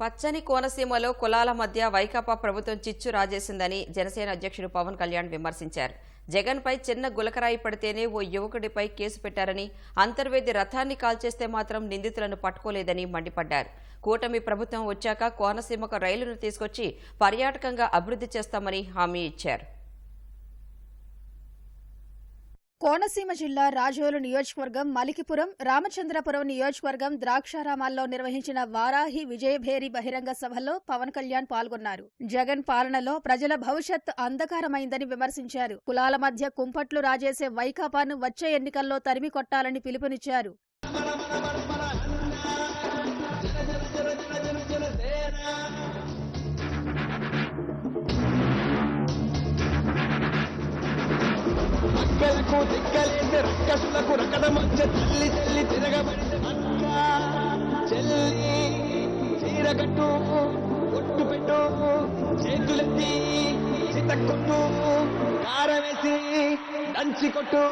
పచ్చని కోనసీమలో కులాల మధ్య వైకాపా ప్రభుత్వం చిచ్చు రాజేసిందని జనసేన అధ్యక్షుడు పవన్ కళ్యాణ్ విమర్శించారు. జగన్పై చిన్న గులకరాయి పడితేనే ఓ యువకుడిపై కేసు పెట్టారని అంతర్వేది రథాన్ని కాల్చేస్తే మాత్రం నిందితులను పట్టుకోలేదని మండిపడ్డారు. కూటమి ప్రభుత్వం వచ్చాక కోనసీమకు రైలును తీసుకొచ్చి పర్యాటకంగా అభివృద్ధి చేస్తామని హామీ ఇచ్చారు. కోనసీమ జిల్లా రాజోలు నియోజకవర్గం మలికిపురం రామచంద్రపురం నియోజకవర్గం ద్రాక్షారామాల్లో నిర్వహించిన వారాహి విజయభేరి బహిరంగ సభలో పవన్ కళ్యాణ్ పాల్గొన్నారు. జగన్ పాలనలో ప్రజల భవిష్యత్ అంధకారమైందని విమర్శించారు. కులాల మధ్య కుంపట్లు రాజేసే వైకాపాను వచ్చే ఎన్నికల్లో తరిమి కొట్టాలని పిలుపునిచ్చారు. అక్కలకు దిక్కలేసి రక్కసులకు రకడ మధ్య తల్లి తల్లి తిరగబడిన అక్క చెల్లి చీరగట్టు ఒట్టు పెట్టు చేతులెత్తి చితక్కొట్టు కారవేసి దంచి కొట్టు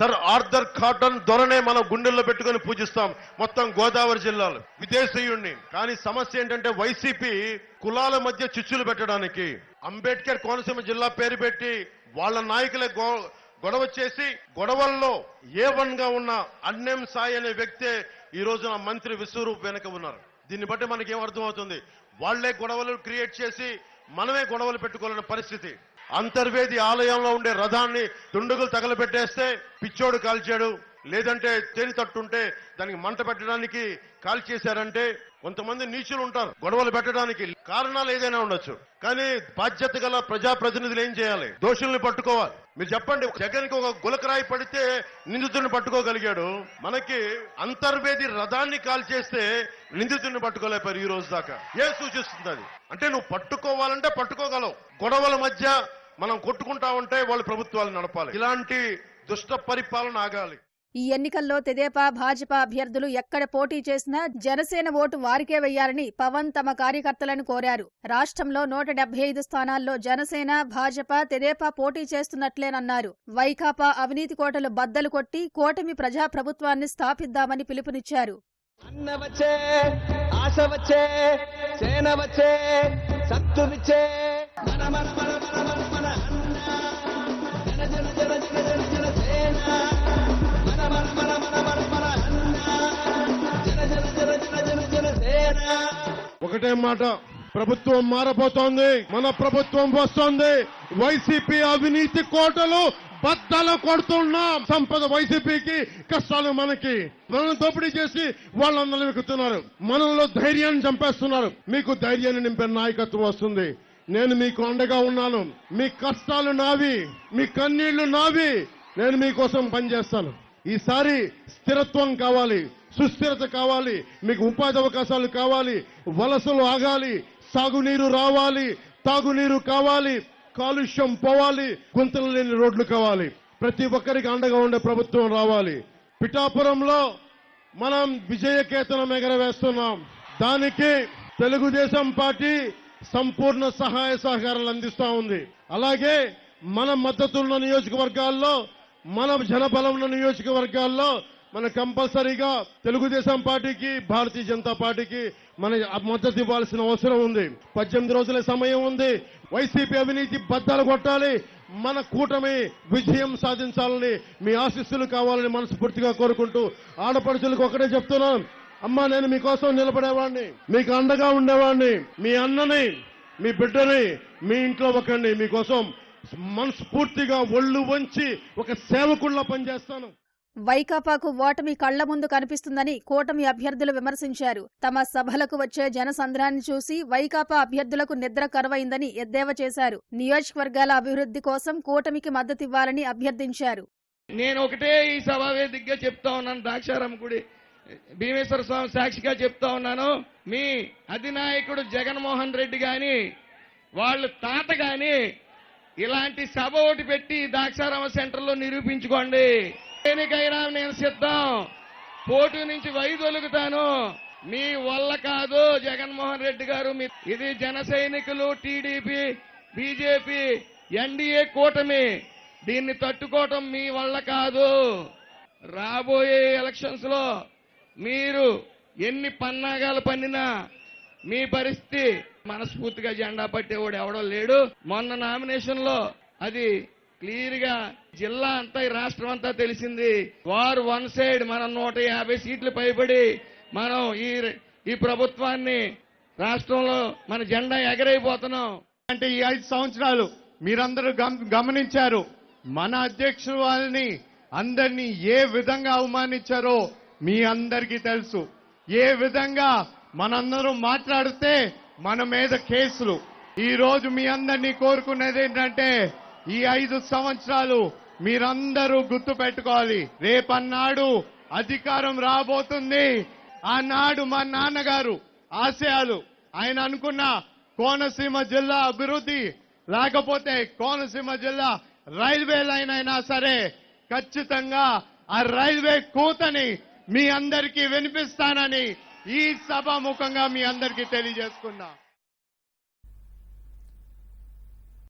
సర్ ఆర్థర్ కాటన్ దొరనే మనం గుండెల్లో పెట్టుకొని పూజిస్తాం. మొత్తం గోదావరి జిల్లాలో. విదేశీయుణ్ణి. కానీ సమస్య ఏంటంటే వైసీపీ కులాల మధ్య చిచ్చులు పెట్టడానికి. అంబేద్కర్ కోనసీమ జిల్లా పేరు పెట్టి వాళ్ళ నాయకులే గొడవ చేసి గొడవల్లో ఏ వన్గా ఉన్న అన్నెం సాయి అనే వ్యక్తే ఈ రోజున మంత్రి విశ్వరూప్ వెనక ఉన్నారు. దీన్ని బట్టి మనకేం అర్థమవుతుంది? వాళ్ళే గొడవలు క్రియేట్ చేసి మనమే గొడవలు పెట్టుకోవాలనే పరిస్థితి. అంతర్వేది ఆలయంలో ఉండే రథాన్ని దుండుగులు తగలబెట్టేస్తే పిచ్చోడు కాల్చాడు. లేదంటే తేని తట్టుంటే దానికి మంట పెట్టడానికి కాల్ చేశారంటే కొంతమంది నీచులు ఉంటారు. గొడవలు పెట్టడానికి కారణాలు ఏదైనా ఉండొచ్చు. కానీ బాధ్యత గల ప్రజాప్రతినిధులు ఏం చేయాలి? దోషుల్ని పట్టుకోవాలి. మీరు చెప్పండి జగన్కి ఒక గులకరాయి పడితే నిందితుడిని పట్టుకోగలిగాడు. మనకి అంతర్వేది రథాన్ని కాల్ చేస్తే నిందితుడిని పట్టుకోలేపారు ఈ రోజు దాకా. ఏం సూచిస్తుంది అది? అంటే నువ్వు పట్టుకోవాలంటే పట్టుకోగలవు. గొడవల మధ్య మనం కొట్టుకుంటా ఉంటే వాళ్ళు ప్రభుత్వాలు నడపాలి. ఇలాంటి దుష్ట పరిపాలన ఆగాలి. ఈ ఎన్నికల్లో తెదేపా భాజపా అభ్యర్థులు ఎక్కడ పోటీ చేసినా జనసేన ఓటు వారికే వెయ్యాలని పవన్ తమ కార్యకర్తలను కోరారు. రాష్ట్రంలో నూట డెబ్బై ఐదు స్థానాల్లో జనసేన భాజపా తెదేపా పోటీ చేస్తున్నట్లేనన్నారు. వైకాపా అవినీతి కోటలు బద్దలు కొట్టి కూటమి ప్రజాప్రభుత్వాన్ని స్థాపిద్దామని పిలుపునిచ్చారు. అన్న వచ్చే ఆశ వచ్చే సేన వచ్చే సత్తు విచ్చే ఒకటే మాట ప్రభుత్వం మారబోతోంది మన ప్రభుత్వం వస్తోంది. వైసీపీ అవినీతి కోటలు బద్దలు కొడుతున్నాం. సంపద వైసీపీకి కష్టాలు మనకి. మనల్ని దోపిడీ చేసి వాళ్ళందరూ ఎక్కుతున్నారు మనలో ధైర్యాన్ని చంపేస్తున్నారు. మీకు ధైర్యాన్ని నింపే నాయకత్వం వస్తుంది. నేను మీకు అండగా ఉన్నాను. మీ కష్టాలు నావి మీ కన్నీళ్ళు నావి. నేను మీకోసం పనిచేస్తాను. ఈసారి స్థిరత్వం కావాలి. సుస్థిరత కావాలి మీకు ఉపాధి అవకాశాలు కావాలి వలసలు ఆగాలి సాగునీరు రావాలి తాగునీరు కావాలి కాలుష్యం పోవాలి గుంతలు లేని రోడ్లు కావాలి. ప్రతి ఒక్కరికి అండగా ఉండే ప్రభుత్వం రావాలి. పిఠాపురంలో మనం విజయకేతనం ఎగరవేస్తున్నాం. దానికి తెలుగుదేశం పార్టీ సంపూర్ణ సహాయ సహకారాలు అందిస్తా ఉంది. అలాగే మన మద్దతున్న నియోజకవర్గాల్లో మన జనబలం ఉన్న నియోజకవర్గాల్లో మన కంపల్సరీగా తెలుగుదేశం పార్టీకి భారతీయ జనతా పార్టీకి మన మద్దతు ఇవ్వాల్సిన అవసరం ఉంది. పద్దెనిమిది రోజుల సమయం ఉంది. వైసీపీ అవినీతి బద్దలు కొట్టాలి. మన కూటమి విజయం సాధించాలని మీ ఆశీస్సులు కావాలని మనస్ఫూర్తిగా కోరుకుంటూ ఆడపడుచులకు ఒకటే చెప్తున్నాను అమ్మా నేను మీకోసం నిలబడేవాడిని మీకు అండగా ఉండేవాడిని మీ అన్నని మీ బిడ్డని మీ ఇంట్లో ఒకరిని మీకోసం మనస్ఫూర్తిగా ఒళ్ళు వంచి ఒక సేవకుళ్ళ పనిచేస్తాను. వైకాపాకు ఓటమి కళ్ళ ముందు కనిపిస్తుందని కూటమి అభ్యర్థులు విమర్శించారు. తమ సభలకు వచ్చే జనసంద్రాన్ని చూసి వైకాపా అభ్యర్థులకు నిద్ర కరువైందని ఎద్దేవా చేశారు. నియోజకవర్గాల అభివృద్ధి కోసం కూటమికి మద్దతివ్వాలని అభ్యర్థించారు. నేను ఒకటే ఈ సభా వేదికగా చెప్తా ఉన్నాను. ద్రాక్షారామ గుడి భీమేశ్వర స్వామి సాక్షిగా చెప్తా ఉన్నాను. మీ అధినాయకుడు జగన్మోహన్ రెడ్డి గాని వాళ్ళ తాత గాని ఇలాంటి సభ ఒకటి పెట్టి ద్రాక్షారామ సెంటర్లో నిరూపించుకోండి. దేనికైనా నేను సిద్ధం. పోటీ నుంచి వైదొలుగుతాను. మీ వల్ల కాదు జగన్మోహన్ రెడ్డి గారు. మీ ఇది జన సైనికులు టీడీపీ బీజేపీ ఎన్డీఏ కూటమి. దీన్ని తట్టుకోవటం మీ వల్ల కాదు. రాబోయే ఎలక్షన్స్లో మీరు ఎన్ని పన్నాగాలు పన్నినా మీ పరిస్థితి మనస్ఫూర్తిగా జెండా పట్టేవాడు ఎవడో లేడు. మొన్న నామినేషన్లో అది క్లియర్గా జిల్లా అంతా ఈ రాష్ట్రం అంతా తెలిసింది. వారు వన్ సైడ్ మనం నూట యాభై సీట్లు పైబడి మనం ఈ ఈ ప్రభుత్వాన్ని రాష్ట్రంలో మన జెండా ఎగరైపోతున్నాం. అంటే ఈ ఐదు సంవత్సరాలు మీరందరూ గమనించారు. మన అధ్యక్షుడు వాళ్ళని అందరినీ ఏ విధంగా అవమానించారో మీ అందరికీ తెలుసు. ఏ విధంగా మనందరం మాట్లాడితే మన మీద కేసులు. ఈ రోజు మీ అందరినీ కోరుకునేది ఏంటంటే ఈ ఐదు సంవత్సరాలు మీరందరూ గుర్తు పెట్టుకోవాలి. రేపన్నాడు అధికారం రాబోతుంది. ఆనాడు మా నాన్నగారు ఆశయాలు ఆయన అనుకున్న కోనసీమ జిల్లా అభివృద్ధి లేకపోతే కోనసీమ జిల్లా రైల్వే లైన్ అయినా సరే ఖచ్చితంగా ఆ రైల్వే కూతని మీ అందరికీ వినిపిస్తానని ఈ సభాముఖంగా మీ అందరికీ తెలియజేసుకున్నా.